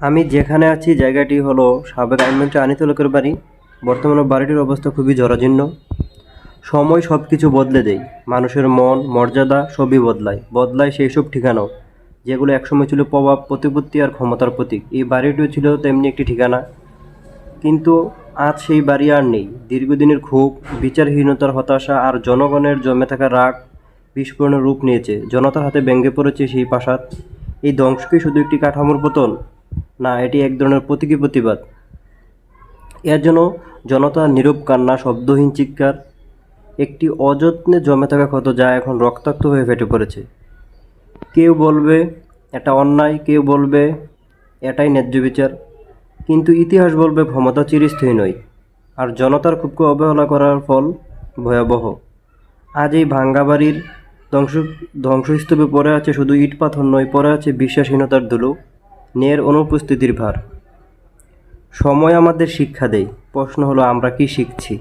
আমি যেখানে আছি, জায়গাটি হলো সাবেক আইনমন্ত্রী আনিত লোকের বাড়ি। বর্তমানে বাড়িটির অবস্থা খুবই জরাজীর্ণ। সময় সব কিছু বদলে দেয়। মানুষের মন, মর্যাদা সবই বদলায়। বদলায় সেই সব ঠিকানাও, যেগুলো একসময় ছিল প্রভাব, প্রতিপত্তি আর ক্ষমতার প্রতীক। এই বাড়িটিও ছিল তেমনি একটি ঠিকানা। কিন্তু আজ সেই বাড়ি আর নেই। দীর্ঘদিনের ক্ষোভ, বিচারহীনতার হতাশা আর জনগণের জমে থাকা রাগ বিস্ফোরণের রূপ নিয়েছে। জনতার হাতে ব্যঙ্গে পড়েছে সেই প্রাসাদ। এই ধ্বংস কি শুধু একটি কাঠামোর পতন না, এটি এক ধরনের প্রতীকী প্রতিবাদ। এর জন্য জনতা নীরব কান্না, শব্দহীন চিৎকার, একটি অযত্নে জমে থাকা ক্ষত যা এখন রক্তাক্ত হয়ে ফেটে পড়েছে। কেউ বলবে, এটা অন্যায় কেউ বলবে, এটাই ন্যায্য বিচার কিন্তু ইতিহাস বলবে ক্ষমতা চিরস্থায়ী নয় আর জনতার ক্ষোভকে অবহেলা করার ফল ভয়াবহ। আজ এই ভাঙ্গা বাড়ির ধ্বংস, ধ্বংসস্তূপে পড়ে আছে শুধু ইট পাথর নয়, পড়ে আছে বিশ্বাসহীনতার ধুলো। ন্যায়ের অনুপস্থিতির ভার। সময় আমাদের শিক্ষা দেয়। প্রশ্ন হলো আমরা কি শিখছি?